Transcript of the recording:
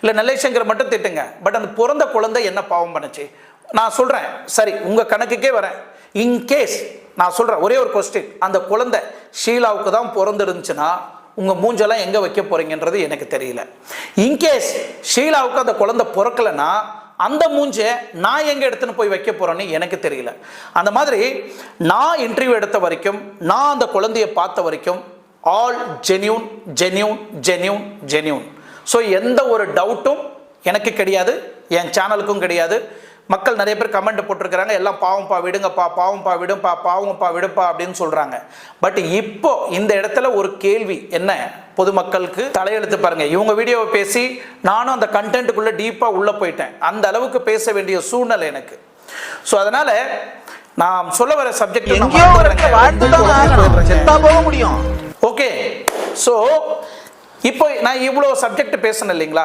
இல்லை நெல்லைசங்கர் மட்டும் திட்டுங்க. பட் அந்த பிறந்த குழந்தை என்ன பாவம் பண்ணுச்சு? நான் சொல்கிறேன் சரி உங்கள் கணக்குக்கே வரேன். இன்கேஸ் நான் சொல்கிறேன் ஒரே ஒரு கொஸ்டின் அந்த குழந்தை ஷீலாவுக்கு தான் பிறந்துருந்துச்சுன்னா உங்கள் மூஞ்செல்லாம் எங்கே வைக்க போகிறீங்கன்றது எனக்கு தெரியல. இன்கேஸ் ஷீலாவுக்கு அந்த குழந்தை பிறக்கலைன்னா அந்த மூஞ்சை நான் எங்கே எடுத்துன்னு போய் வைக்க போகிறேன்னு எனக்கு தெரியல. அந்த மாதிரி நான் இன்டர்வியூ எடுத்த வரைக்கும் நான் அந்த குழந்தையை பார்த்த வரைக்கும் all genuine genuine genuine genuine so எந்த ஒரு டவுட்டும் எனக்கு கிடையாது என் சேனலுக்கும் கிடையாது. மக்கள் நிறைய பேர் கமெண்ட் போட்டிருக்கிறாங்க எல்லாம் பாவம்ப்பா விடுங்கப்பா பாவம்ப்பா விடுப்பா பாவம்ப்பா விடுப்பா அப்படின்னு சொல்றாங்க. பட் இப்போ இந்த இடத்துல ஒரு கேள்வி என்ன? பொதுமக்களுக்கு தலையெழுத்து பாருங்க. இவங்க வீடியோவை பேசி நானும் அந்த கண்டென்ட்டுக்குள்ள டீப்பா உள்ள போயிட்டேன். அந்த அளவுக்கு பேச வேண்டிய சூழ்நிலை எனக்கு. ஸோ அதனால நான் சொல்ல வர சப்ஜெக்ட் எங்கேயோ வாழ்ந்து போக முடியும். ஓகே ஸோ இப்போ நான் இவ்வளோ சப்ஜெக்ட் பேசணும் இல்லைங்களா?